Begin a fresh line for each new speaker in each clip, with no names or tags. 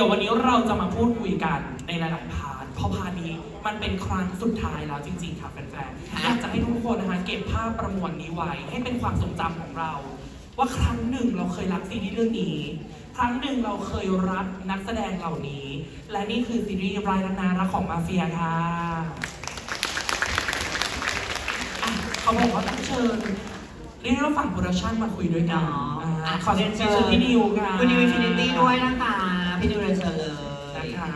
ดี๋ยววันนี้เราจะมาพูดคุยกันในหลาย ๆ พาร์ทเพราะพาร์ทนี้มันเป็นครั้งสุดท้ายแล้วจริง ๆ ค่ะแฟนๆอยากจะให้ทุกคนนะคะเก็บภาพประมวลนี้ไว้ ให้เป็นความทรงจำของเรา ว่าครั้งหนึ่งเราเคยรักซีรีส์เรื่องนี้ ครั้งหนึ่งเราเคยรักนักแสดงเหล่านี้ และนี่คือซีรีส์รายนารักของมาเฟียค่ะอะเขาบอกว่าต้องเชิญเรียกว่าฝั่งโปรดักชั่นมาคุยด้วยกัน
เนาะ
อ่า
อะ
ขอเรียนเชิญพี่นิวค่ะ
คุณนิวอินฟินิตี้ด้วยนะคะ พี่นิวเรียนเชิญเลย
นะคะ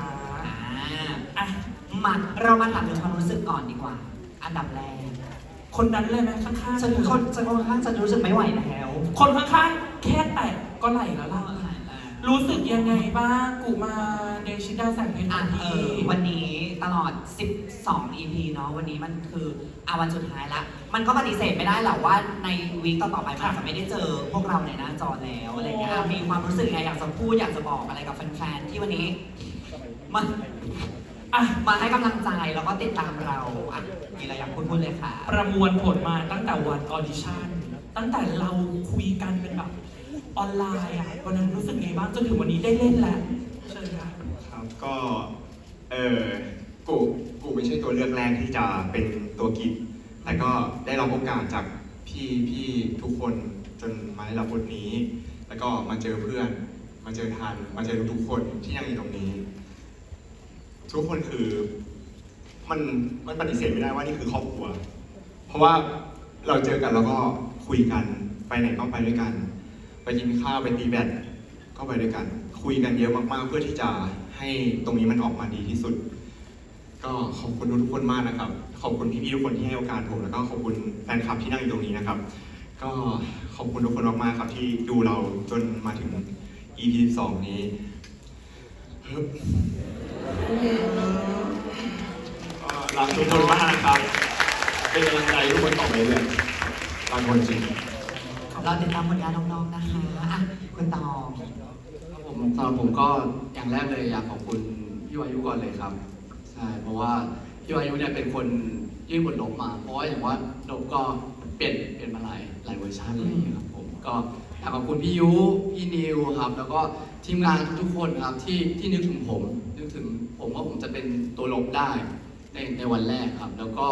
อ่า
อะ
มาเรามาถามถึงความรู้สึกก่อนดีกว่า อันดับแรก
คนนั้นเลยไหมข้างๆ
ฉันคนฉันค่อนข้างจะรู้สึกไม่ไหวแล้ว
คนข้างๆแค่แตะก็ไหลแล้วล่ะรู้สึกยังไงบ้างกูมาเดชิดาแสงเพชร
อะ
ของ
เอ
พี่
อวันนี้ ตลอด 12 EP เนาะวันนี้มันคืออาวันสุดท้ายละ มันก็ปฏิเสธไม่ได้หรอกว่าในวีคต่อๆไปมันอาจจะไม่ได้เจอพวกเราในหน้าจอแล้วอะไรเงี้ยอะมีความรู้สึกไงอยากจะพูดอยากจะบอกอะไรกับแฟนๆที่วันนี้มา
อะ
มาให้กำลังใจแล้วก็ติดตามเราอะมีอะไรอยากพูดพูดเลยค่ะ
ประมวลผลมาตั้งแต่วันออดิชั่นตั้งแต่เราคุยกันเป็นแบบออนไลน์อะวันนั้นรู้สึกไงบ้างจนถึงวันนี้ได้เล่นแล้วเชิญค่ะ
ครับก็ เออ กูกูไม่ใช่ตัวเลือกแรกที่จะเป็นตัวกิจแต่ก็ได้รับโอกาสจากพี่พี่ทุกคนจนมาได้รับบทนี้ แล้วก็มาเจอเพื่อน มาเจอทัน มาเจอทุกๆคนที่ยังอยู่ตรงนี้ ทุกคนคือมันมันปฏิเสธไม่ได้ว่านี่คือครอบครัว เพราะว่าเราเจอกันแล้วก็คุยกันไปไหนก็ไปด้วยกัน ไปกินข้าวไปตีแบดก็ไปด้วยกัน คุยกันเยอะมากๆเพื่อที่จะให้ตรงนี้มันออกมาดีที่สุด ก็ขอบคุณทุกคนมากนะครับ ขอบคุณพี่ๆทุกคนที่ให้โอกาสผมแล้วก็ขอบคุณแฟนคลับที่นั่งอยู่ตรงนี้นะครับ ก็ขอบคุณทุกคนมากๆครับ ที่ดูเราจนมาถึง EP 2นี้ฮึบก็รักทุกคนมากนะครับ เป็นกำลังใจให้ทุกคนต่อไปเรื่อยๆรักคนจริง
เราติดตามผลงานน้องๆนะคะอะคุณตอง
ครับผมสำหรับผมก็อย่างแรกเลยอยากขอบคุณพี่วายุก่อนเลยครับใช่เพราะว่าพี่วายุเนี่ยเป็นคนยื่นบทลบมา เพราะว่าอย่างว่าลบก็เปลี่ยนเปลี่ยนมาหลายหลายเวอร์ชันอะไรอย่างเงี้ยครับผมก็อยากขอบคุณพี่ยุพี่นิวครับ แล้วก็ทีมงานทุกๆคนครับที่ที่นึกถึงผมนึกถึงผมว่าผมจะเป็นตัวลบได้ในในวันแรกครับ แล้วก็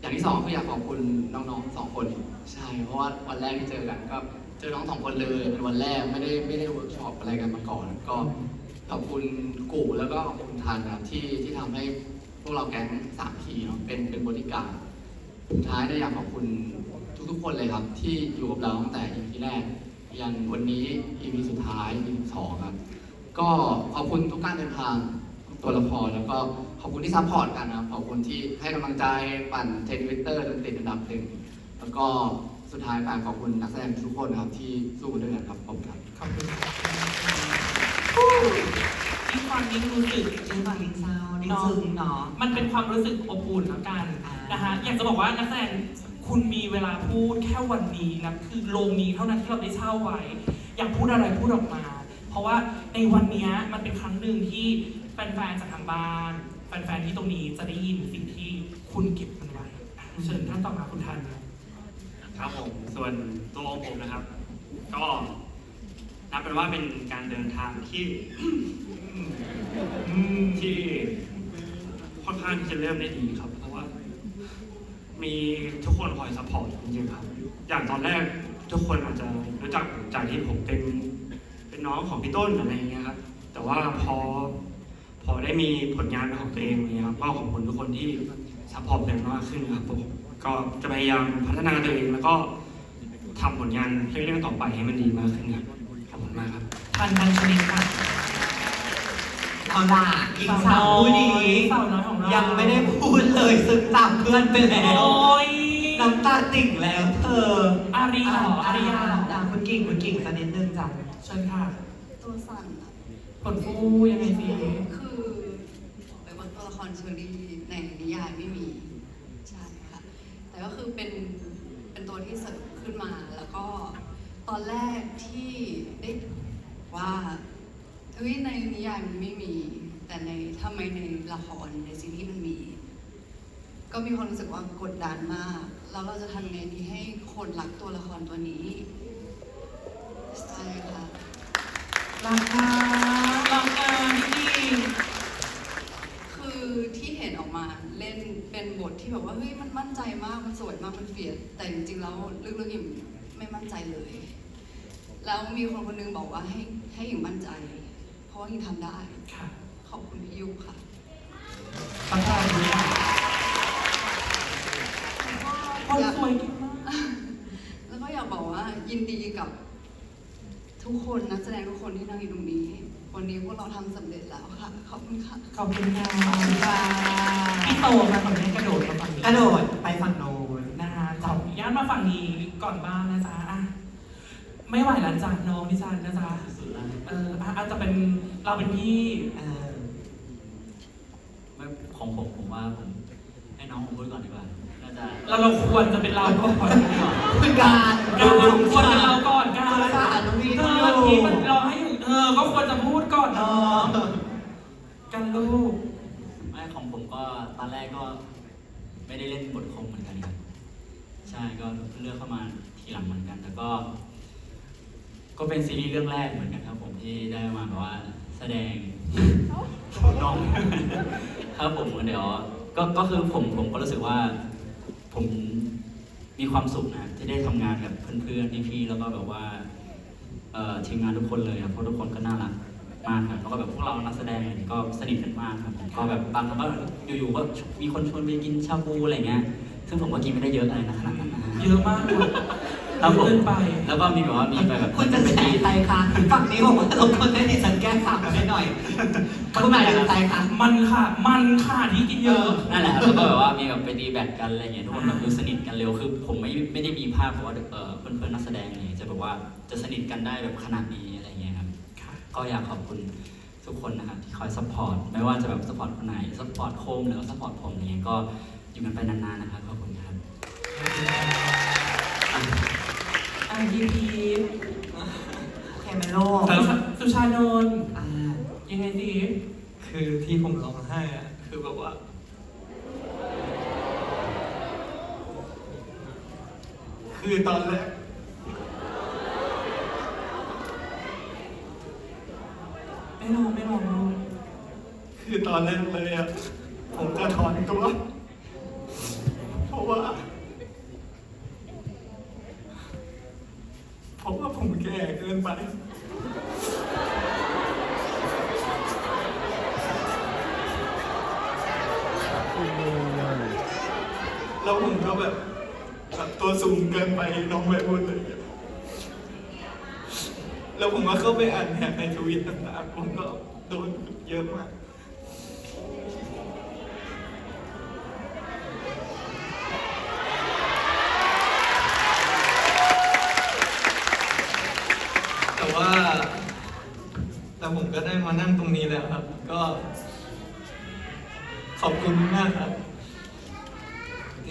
อย่างที่สองก็อยากขอบคุณน้องๆสองคนใช่เพราะว่าวันแรกที่เจอกันก็เจอน้องสองคนเลยเป็นวันแรกไม่ได้ไม่ได้เวิร์กช็อปอะไรกันมาก่อน ก็ ขอบคุณกู่แล้วก็ขอบคุณทันนะครับที่ที่ทำให้พวกเราแก๊งสามทีเนาะเป็นเป็นบริการดสุดท้ายได้อยากขอบคุณทุกๆคนเลยครับ ที่อยู่กับเราตั้งแต่ EP แรกยันวันนี้ EP สุดท้าย EP สองครับ ก็ขอบคุณทุกการเดินทางตัวละครแล้วก็ขอบคุณที่ซัพพอร์ตกันนะครับขอบคุณที่ให้กำลังใจปั่นเทนวิตเตอร์จนติดอันดับหนึ่งแล้วก็สุดท้ายฝากขอบคุณนักแสดงทุกคนนะครับที่สู้กันด้วยกันครับขอบคุณครับ
ขอบคุณที่ฟังนี้รู้สึก
เรื่องความลิงเศร้าลิงซึ้งเนาะ
มันเป็นความรู้สึกอบอุ่นแล้วกัน
อ่าน
นะคะอยากจะบอกว่านักแสดงคุณมีเวลาพูดแค่วันนี้นะคือโรงนี้เท่านั้นที่เราได้เช่าไว้ อยากพูดอะไรพูดออกมา เพราะว่าในวันเนี้ยมันเป็นครั้งหนึ่งที่แฟนๆจากทางบ้านแฟนๆที่ตรงนี้จะได้ยินสิ่งที่คุณเก็บมันไว้เชิญท่านต่อมาคุณทันครับ
ครับผมส่วนตัวของผมนะครับ ก็ นับเป็นว่าเป็นการเดินทางที่ที่ค่อนข้างที่จะเริ่มได้ดีครับ เพราะว่า มีทุกคนคอยซัพพอร์ตจริงๆครับ อย่างตอนแรกทุกคนอาจจะรู้จักจากที่ผมเป็นเป็นน้องของพี่ต้นอะไรอย่างเงี้ยครับ แต่ว่าพอพอได้มีผลงานเป็นของตัวเองเนี่ยครับก็ขอบคุณทุกคนที่ซัพพอร์ตผมมากขึ้นครับผมก็จะพยายามพัฒนาตัวเองแล้วก็ทำผลงานเรื่องต่อไปให้มันดีมากขึ้นครับ อบคุณมากครับ
ทันทันชนิดค่ะ
เอาล่ะอีกสามผู้นี้
สาวน้อยของเรา
ยั
ยัง
ไม่ได้พูดเลยซึ่งจำเพื่อนไปแล้ว
โอ้ย
น้ำตาติ่งแล้วเธอ
อารีเหรออาริยาเหรอ
อะคุณกิ่งคุณกิ่งสักนิดนึงจ้ะ
เชิญค่ะ
ตัวสั่นอะ
ผลฟูยังไงสิ
คือเป็นว่าตัวละครเชอรี่ในนิยายไม่มี ใช่ค่ะ แต่ก็คือเป็นเป็นตัวที่เสริมขึ้นมาแล้วก็ ตอนแรกที่ได้ว่าเฮ้ยในนิยายมันไม่มี แต่ในทำไมในละครในซีรีส์มันมี ก็มีความรู้สึกว่ากดดันมาก แล้วเราจะทำไงดีให้คนรักตัวละครตัวนี้ใช่ค่ะ
รักค่ะรักค่ะนี่
คือที่เห็นออกมาเล่นเป็นบทที่แบบว่าเฮ้ยมันมั่นใจมากมันสวยมากมันเฟียดแต่จริงๆแล้วลึกๆอิ่มไม่มั่นใจเลย แล้วมีคนคนหนึงบอกว่าให้ให้หญิงมั่นใจ เพราะว่าหญิงทำได้
ค่ะ
ขอบคุณพี่ยุค่ะ
ประธานดูค่ะคนสวยเก่งมาก
แล้วก็อยากบอกว่ายินดีกับทุกคนนักแสดงทุกคนที่นั่งอยู่ตรงนี้ วันนี้พวกเราทำสำเร็จแล้วค่ะ ขอบคุณค่ะ
ขอบคุณค่ะ
ค่ะ
พี่โตมาฝั่งนี้กระโดดมาฝั่งนี้
กระโดดไปฝั่งโน้น
นะคะขออนุญาตมาฝั่งนี้ก่อนบ้างนะจ๊ะอะ ไม่ไหวแล้วจ้ะน้องดิฉันนะจ๊ะเอออะอาจจะเป็นเราเป็นพี่
เออ
ไม่ของผมผมว่าผมให้น้องผมพูดก่อนดีกว่าน่าจะ
เราเราควรจะเป็นเราก่อน
คุณการ
การควรเป็นเราก่อนการ
สารน้องพี
เอ
คุณ
อ
อยู่
ที่มันเราให้อยู่เออก็ควรจะพูดก่อน
เอ
เนาะ
อ
กันลูก
ไม่ของผมก็ตอนแรกก็ ไม่ได้เล่นบทคมเหมือนกันครับใช่ก็เลือกเข้ามาทีหลังเหมือนกันแต่ก็ ก็เป็นซีรีส์เรื่องแรกเหมือนกันครับ ผมที่ได้มาแบบว่าแสดงน้อง ครับผมเดี๋ยวก็ก็คือผมผมก็รู้สึกว่า ผมมีความสุขนะที่ได้ทำงานกับเพื่อนๆพี่ๆแล้วก็แบบว่าเอ่อทีมงานทุกคนเลยครับเพราะทุกคนก็น่ารักมากครับแล้วก็แบบพวกเรานักแสดงเนี่ยก็สนิทกันมากครับผมก็แบบบางครั้งก็อยู่ๆก็มีคนชวนไปกินชาบูอะไรเงี้ย ซึ่งผมก็กินไม่ได้เยอะอะไรนะขนาดนั้นนะ
เยอะมากเลย
ครับผม
เกินไป
แล้วก็มีแบบว่ามีไปแบบ
คุณจะ
ไป
แฉ
ตี
ใครคะฝั่งนี้บอกว่าเราคนได้ดิฉันแก้ข่าวให้หน่อยคุณหมายถึงใครคะ
มันค่ะ มันค่ะที่กินเยอะ
นั่นแหละครับแล้วก็แบบว่ามีแบบไปตีแบดกันอะไรเงี้ยทุกคนแบบดูสนิทกันเร็วคือผมไม่ไม่ได้มีภาพเพราะว่าเออเพื่อนๆนักแสดงอะไรเงี้ยจะแบบว่าจะสนิทกันได้แบบขนาดนี้อะไรเงี้ยครับก็อยากขอบคุณทุกคนนะครับที่คอยซัพพอร์ตไม่ว่าจะแบบซัพพอร์ตคนไหนซัพพอร์ตโคมหรือว่าซัพพอร์ตผมอย่างเงี้ยก็อยู่กันไปนานๆนะครับขอบคุณครับ
อะยีพี
โอเคไหมโลก
สุชานนท์
อ่า
ยังไงดี
คือที่ผมร้องไห้อะคือแบบว่า คือตอนแรก
ไม่ลองไม่ลองลูก
คือตอนแรกเลยอะผมจะถอนตัว เพราะว่า เพราะว่าผมแก่เกินไป แล้วผมก็แบบแบบตัวสูงเกินไปน้องไปพูดเลย แล้วผมก็เข้าไปอ่านแท็กในทวิตต่างๆผมก็โดนเยอะมากแต่ว่า แต่ผมก็ได้มานั่งตรงนี้แล้วครับ ก็ขอบคุณมากครับ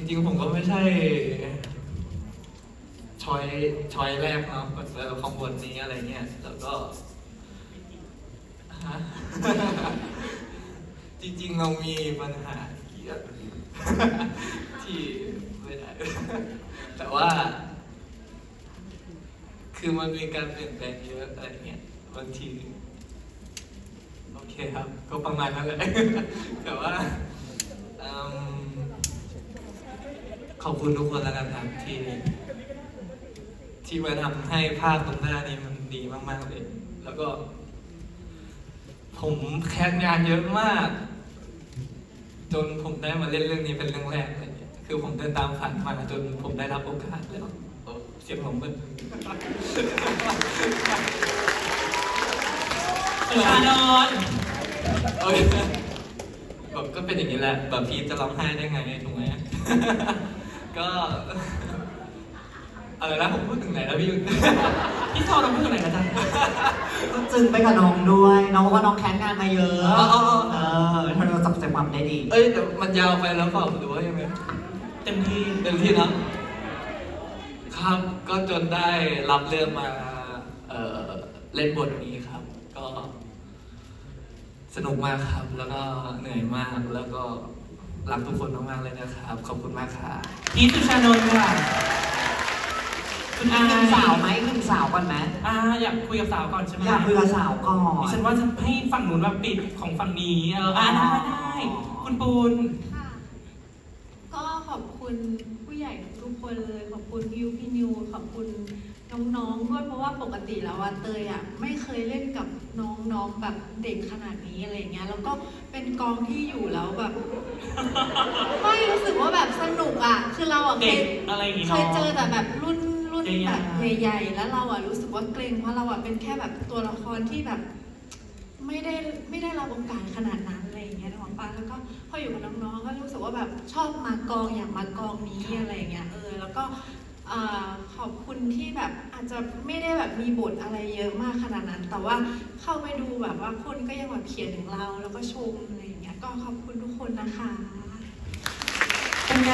ริง ๆ ผมก็ไม่ใช่ชอยชอยแรกเนาะแบบแบบของบทนี้อะไรเงี้ยแล้วก็ฮะ จริง ๆ เรามีปัญหาเกี่ยวที่ไม่ได้ แต่ว่า คือมันมีการเปลี่ยนแปลงเยอะอะไรเงี้ยบางที โอเคครับ ก็ประมาณนั้นแหละ แต่ว่าอืม ขอบคุณทุกคนแล้วกันครับที่ที่มาทำให้ภาพตรงหน้านี้มันดีมากๆเลย แล้วก็ ผมแคสงานเยอะมาก จนผมได้มาเล่นเรื่องนี้เป็นเรื่องแรกอะไรเงี้ยคือผมเดินตามฝันมาจนผมได้รับโอกาสแล้วโอ้เสียงผมมัน
สุชานนท์
เอ้ยแบบก็เป็นอย่างนี้แหละ แบบพีทจะร้องไห้ได้ไงถูกไหม ก็ อะไรนะผมพูดถึงไหนแล้วพี่ยุทธ
พี่โตเราพูดถึงไหนกันจ๊ะ
ก็จึงไปกับน้องด้วย น้องบอกว่าน้องแคสงานมาเยอะ
อ๋ออ๋ออ๋อ
เออเธอเราจับใจความได้ดี
เอ้ยเดี๋ยวมันยาวไปแล้วเปล่าหรือว่ายังไง
เต็มที่
เต็มที่เนอะครับก็จนได้รับเรื่องมาเอ่อเล่นบทนี้ครับ ก็ สนุกมากครับ แล้วก็เหนื่อยมากแล้วก็ รักทุกคนมากๆเลยนะครับ ขอบคุณมากครับ
พี่สุชานนท์ค่ะคุณ
อี
อาก
หนึ่งสาวไหมอีกหนึ่งสาวก่อนไหม
อาอยากคุยกับสาวก่อนใช่ไหม
อยากคุยกับสาวก่อน
ดิฉันว่าจะให้ฝั่งนู้นแบบปิดของฝั่งนี้เอออ่าได้ได้ คุณปูน
ค่ะก็ขอบคุณผู้ใหญ่ทุกๆคคนเลย ขอบคุณพี่ยูพี่นิว ขอบคุณ น้องๆด้วยเพราะว่าปกติแล้วอะเตยอะไม่เคยเล่นกับน้องๆแบบเด็กขนาดนี้อะไรเงี้ยแล้วก็เป็นกองที่อยู่แล้วแบบ ไม่รู้สึกว่าแบบสนุกอะคือเราอะเค
เด็
ย
กอะไรอย่างงี้
เค
เนาะ
ยเจอแต่แบบรุ่นรุ่น
ใหญ่ๆ
แบบใหญ่ๆ แล้วเราอะรู้สึกว่าเกรงเพราะเราอะเป็นแค่แบบตัวละครที่แบบ ไม่ได้ไม่ได้รับโอกาสขนาดนั้นอะไรอย่างเงี้ยของปาแล้วก็พออยู่กับน้องๆก็รู้สึกว่าแบบชอบมากองอยากมากองนี้อะไรอย่างเงี้ยเออแล้วก็เอ่อ ขอบคุณที่แบบอาจจะไม่ได้แบบมีบทอะไรเยอะมากขนาดนั้น แต่ว่าเข้าไปดูแบบว่าคนก็ยังแบบเขียนถึงเรา แล้วก็ชมอะไรอย่างเงี้ยก็ขอบคุณทุกคนนะคะ
เป็นไง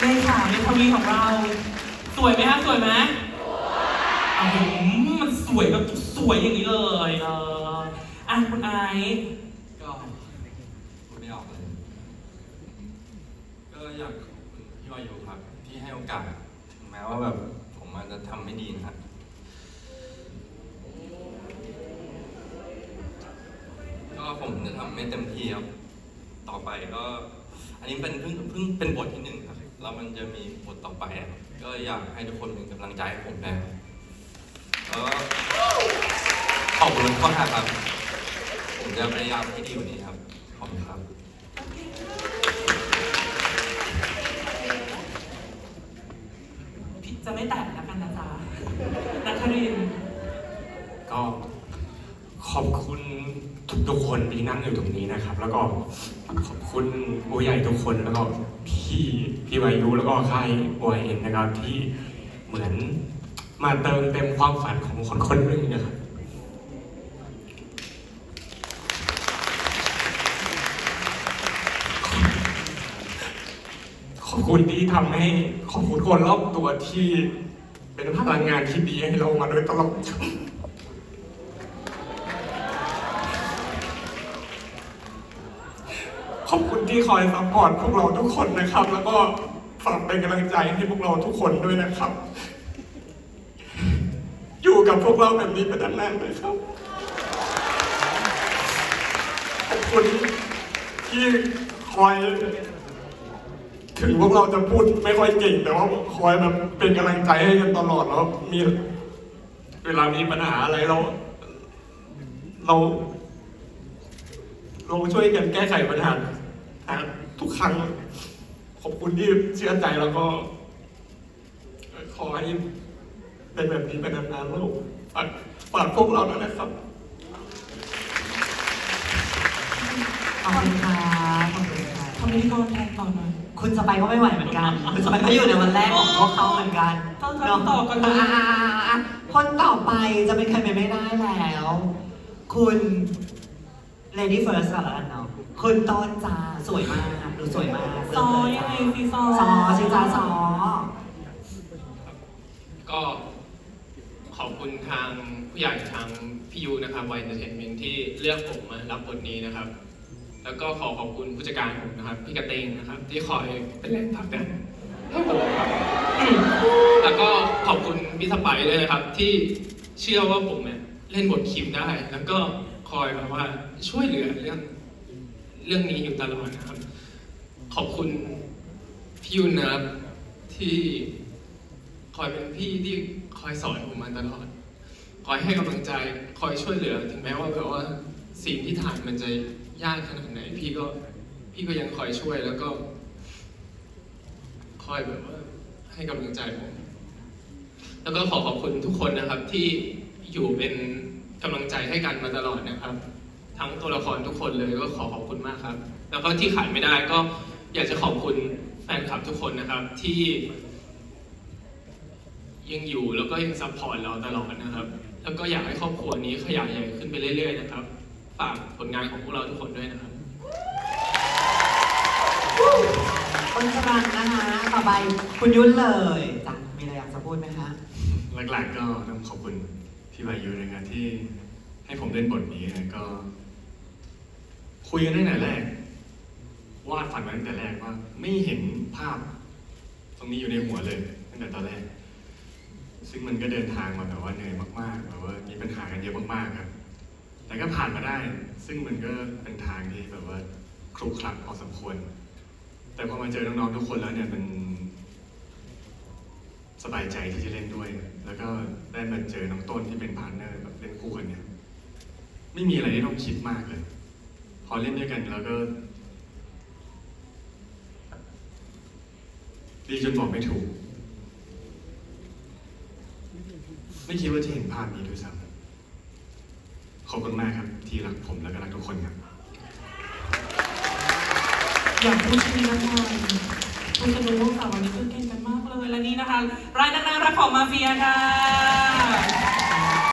ในข่าวในทวีของเรา สวยไหมฮะสวยไหมอ้าวมันสวยแบบสวยอย่างนี้เลยเอออะคุณไอซ์
ก็พูดไม่ออกเลยก็อยากขอบคุณพี่วายุครับที่ให้โอกาส แม้ว่าแบบผมอาจจะทำไม่ดีนะครับก็ผมจะทำไม่เต็มที่ครับ ต่อไปก็ อันนี้เป็นเพิ่งเพิ่งเป็นบทที่หนึ่งครับ แล้วมันจะมีบทต่อไปอะก็อยากให้ทุกคนเป็นกำลังใจให้ผมนะครับแล้วก็ขอบคุณทุกคนครับ ผมจะพยายามให้ดีกว่านี้ครับ ขอบคุณครับ
จะไม่แตะแล้วกันนะจ๊ะนักครินทร์
ก็ขอบคุณทุกๆคนที่นั่งอยู่ตรงนี้นะครับ แล้วก็ขอบคุณผู้ใหญ่ทุกคนแล้วก็พี่พี่วายุแล้วก็ค่ายโอเอ็นนะครับที่เหมือนมาเติมเต็มความฝันของคนคนหนึ่งนะครับ ขอบ คุณที่ทำให้ขอบคุณคนรอบตัวที่เป็นพลังงานที่ดีให้เรามาโดยตลอดขอบคุณที่คอยซัพพอร์ตพวกเราทุกคนนะครับ แล้วก็ฝากเป็นกำลังใจให้พวกเราทุกคนด้วยนะครับ อยู่กับพวกเราแบบนี้ไปนานๆนะครับ ขอบคุณที่คอย ถึงพวกเราจะพูดไม่ค่อยเก่ง แต่ว่าคอยแบบเป็นกำลังใจให้กันตลอดแล้วมีเวลามีปัญหาอะไรเรา เราเราช่วยกันแก้ไขปัญหาหาทุกครั้ง ขอบคุณที่เชื่อใจแล้วก็ขอให้เป็นแบบนี้ไปนานๆแล้วฝากฝากพวกเราด้วยนะครับ
ขอบคุณค่ะขอบคุณค่ะ
ทำพิธีกรแทนต่อหน่อย
คุณสไปก็ไม่ไหวเหมือนกัน คุณสไปก็อยู่ในวันแรกของพวกเขาเหมือนกัน
ต้อง
เนาะ
ต่อก่อนนะ
อ่าๆๆๆคนต่อไปจะเป็นใครไปไม่ได้แล้ว คุณ lady first ก่อนแล้วกันเนาะคุณต้นจ้าสวยมากดูสวยมาก
ซอยังไงซีซอ
ซอชื่อจ้าซอ
ก็ขอบคุณทางผู้ใหญ่ทางพี่ยูนะครับวัยเอนเตอร์เทนเมนที่เลือกผมมารับบทนี้นะครับ แล้วก็ขอขอบคุณผู้จัดการผมนะครับพี่กระเตงนะครับ ที่คอยเป็นแรงผลักดันให้ผมครับแล้วก็ขอบคุณพี่สไปร์ด้วยนะครับ ที่เชื่อว่าผมเนี่ยเล่นบทคิมได้ แล้วก็คอยแบบว่าช่วยเหลือเรื่องเรื่องนี้อยู่ตลอดนะครับ ขอบคุณพี่ยูนะครับที่คอยเป็นพี่ที่คอยสอนผมมาตลอด คอยให้กำลังใจ คอยช่วยเหลือ ถึงแม้ว่าแบบว่าสิ่งที่ถ่ายมันจะ ยากขนาดไหนพี่ก็พี่ก็ยังคอยช่วยแล้วก็ คอยแบบว่าให้กำลังใจผมแล้วก็ขอขอบคุณทุกคนนะครับ ที่อยู่เป็นกำลังใจให้กันมาตลอดนะครับ ทั้งตัวละครทุกคนเลยก็ขอขอบคุณมากครับ แล้วก็ที่ขาดไม่ได้ก็อยากจะขอบคุณแฟนคลับทุกคนนะครับที่ ยังอยู่แล้วก็ยังซัพพอร์ตเราตลอดนะครับ แล้วก็อยากให้ครอบครัวนี้ขยายใหญ่ขึ้นไปเรื่อยๆนะครับ ฝากผลงานของพวกเราทุกคนด้วยนะครับ
คนสบันนะคะต่อไปคุณยุ่นเลยจ้ะมีอะไรอยากจะพูดไหมคะ
หลักๆก็ต้องขอบคุณพี่วายุนะครับที่ให้ผมเล่นบทนี้นะก็ คุยกันตั้งแต่แรกวาดฝันมาตั้งแต่แรกว่า ไม่เห็นภาพ ตรงนี้อยู่ในหัวเลยตั้งแต่ตอนแรก ซึ่งมันก็เดินทางมาแบบว่าเหนื่อยมากๆแบบว่ามีปัญหากันเยอะมากๆครับ แต่ก็ผ่านมาได้ ซึ่งมันก็เป็นทางที่แบบว่าครุขระพอสมควร แต่พอมาเจอน้องๆทุกคนแล้วเนี่ยมันสบายใจที่จะเล่นด้วย แล้วก็ได้มาเจอน้องต้นที่เป็นพาร์ทเนอร์แบบเล่นคู่กันเนี่ย ไม่มีอะไรที่ต้องคิดมากเลย พอเล่นด้วยกันแล้วก็ดีจนบอกไม่ถูก ไม่คิดว่าจะเห็นภาพนี้ด้วยซ้ำ ขอบคุณมากครับที่รักผมและก็รักทุกคนครับ
อยากพูดชื่อนักมากคุณจะรู้ว่าววันนี้ตื่นเต้นกันมากเลยและนี่นะคะรายนักรักของมาเฟียค่ะ